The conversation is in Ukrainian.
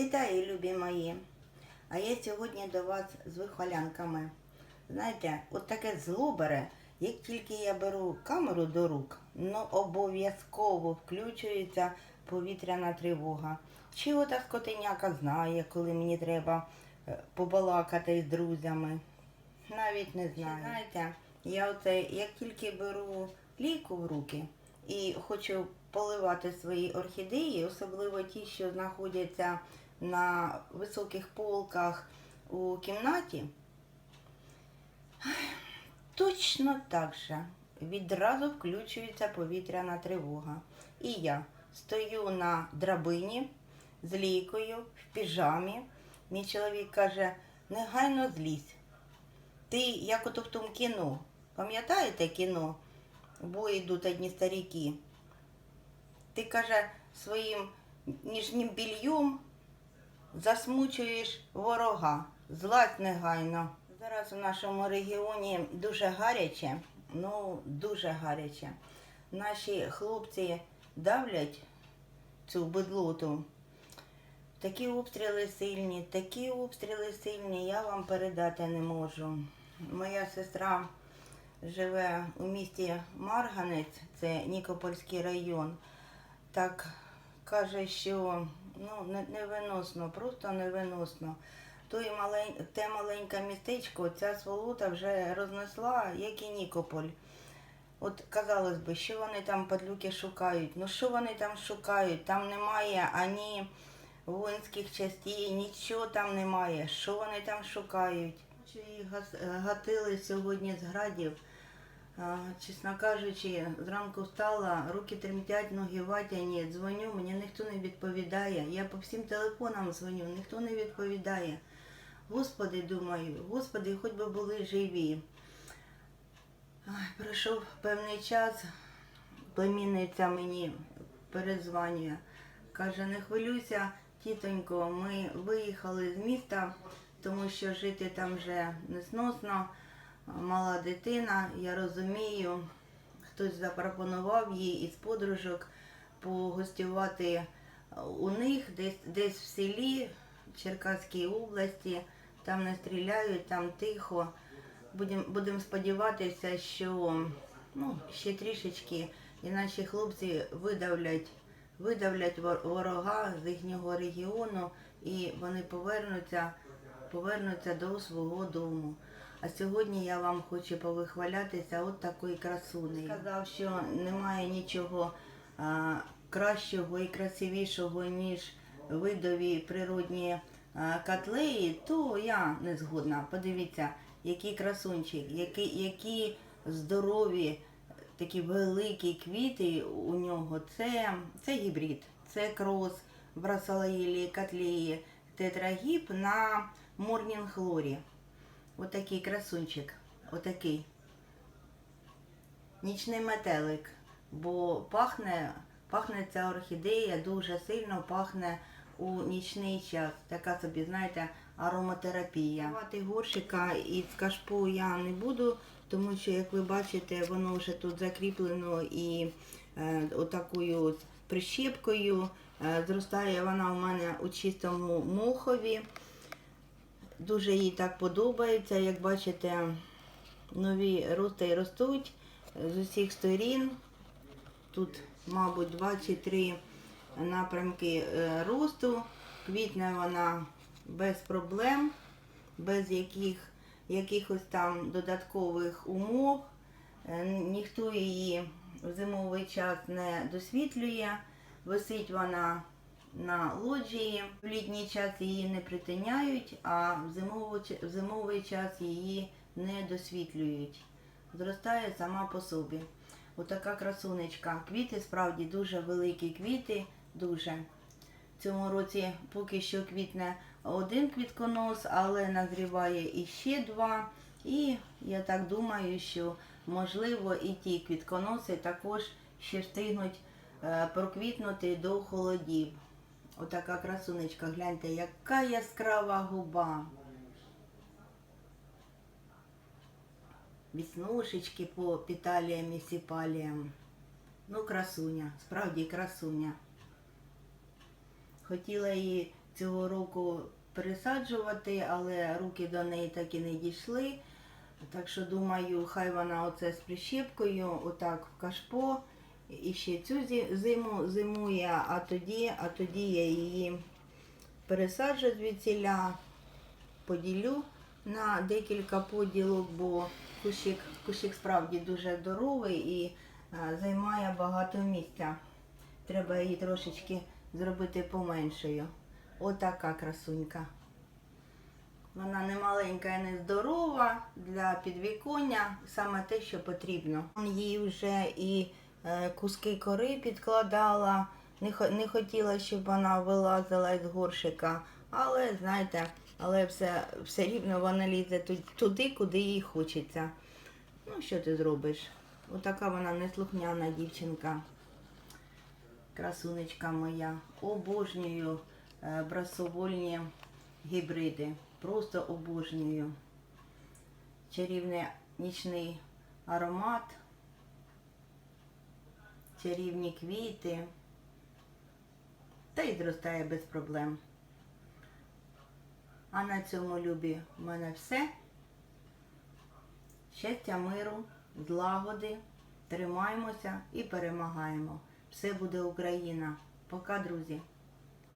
Вітаю, любі мої! А я сьогодні до вас з вихвалянками. Знаєте, от таке зло бере, як тільки я беру камеру до рук, ну обов'язково включується повітряна тривога. Чи ота скотиняка знає, коли мені треба е, побалакати з друзями. Навіть не знаю. Знаєте, я оце, як тільки беру ліку в руки і хочу поливати свої орхідеї, особливо ті, що знаходяться на високих полках у кімнаті, точно так же відразу включується повітряна тривога. І я стою на драбині з лійкою в піжамі. Мій чоловік каже, негайно злізь. Ти, як ото в тому кіно, пам'ятаєте кіно? В бой йдуть одні старіки. Ти, каже, своїм ніжнім більйом засмучуєш ворога. Злазь негайно. Зараз у нашому регіоні дуже гаряче, ну дуже гаряче. Наші хлопці давлять цю бедлоту. Такі обстріли сильні, такі обстріли сильні, я вам передати не можу. Моя сестра живе у місті Марганець, це Нікопольський район. Так каже, що ну, невиносно, просто невиносно. Той малень... Те маленьке містечко, ця сволота вже рознесла, як і Нікополь. От казалось би, що вони там падлюки шукають? Ну що вони там шукають? Там немає ані воїнських частей, нічого там немає. Що вони там шукають? Їх гатили сьогодні з градів? Чесно кажучи, зранку встала, руки тремтять, ноги ватяні, дзвоню, мені ніхто не відповідає. Я по всім телефонам дзвоню, ніхто не відповідає. Господи, думаю, господи, хоч би були живі. Ай, пройшов певний час, племінниця мені перезванює. Каже, не хвилюйся, тітонько, ми виїхали з міста, тому що жити там вже несносно. Мала дитина, я розумію, хтось запропонував їй із подружок погостювати у них десь, десь в селі Черкаській області, там не стріляють, там тихо. Будемо будем сподіватися, що ну, ще трішечки і наші хлопці видавлять, видавлять ворога з їхнього регіону і вони повернуться, повернуться до свого дому. А сьогодні я вам хочу повихвалятися от такої красуни. Сказав, що немає нічого а, кращого і красивішого, ніж видові природні а, котлеї, то я не згодна. Подивіться, який красунчик, які, які здорові, такі великі квіти у нього. Це, це гібрид, це крос, брасалаїлі, котлеї, тетрагіб на морнінг-хлорі. Отакий красунчик. Отакий. Нічний метелик. Бо пахне, пахне ця орхідея дуже сильно пахне у нічний час. Така собі, знаєте, ароматерапія. Давати горщика із кашпу я не буду, тому що, як ви бачите, воно вже тут закріплено і е, отакою от прищепкою. Е, зростає вона у мене у чистому мохові. Дуже їй так подобається. Як бачите, нові рости ростуть з усіх сторін. Тут, мабуть, два чи три напрямки е, росту. Квітне вона без проблем, без яких, якихось там додаткових умов. Е, Ніхто її в зимовий час не досвітлює. Висить вона на лоджії. В літній час її не притиняють, а в зимовий, в зимовий час її не досвітлюють. Зростає сама по собі. Отака красунечка. Квіти справді дуже великі квіти, дуже. В цьому році поки що квітне один квітконос, але назріває іще два. І я так думаю, що можливо і ті квітконоси також ще встигнуть е, проквітнути до холодів. Отака красунечка, гляньте, яка яскрава губа. Віснушечки по піталіям і сіпаліям. Ну, красуня, справді красуня. Хотіла її цього року пересаджувати, але руки до неї так і не дійшли. Так що думаю, хай вона оце з прищепкою, отак в кашпо. І ще цю зиму зимує, а тоді, а тоді я її пересаджу звідсіля, поділю на декілька поділок, бо кущик, кущик справді дуже здоровий і а, займає багато місця. Треба її трошечки зробити поменшою. Отака красунька. Вона не маленька і не здорова для підвіконня, саме те, що потрібно. Їй вже і е, куски кори підкладала, не, хотіла, щоб вона вилазила з горшика, але знаєте, але все, все рівно вона лізе туди, куди їй хочеться. Ну, що ти зробиш? Отака вона неслухняна дівчинка. Красунечка моя. Обожнюю е, брасовольні гібриди. Просто обожнюю. Чарівний нічний аромат, чарівні квіти. Та й зростає без проблем. А на цьому любі в мене все. Щастя, миру, злагоди. Тримаємося і перемагаємо. Все буде Україна. Пока, друзі.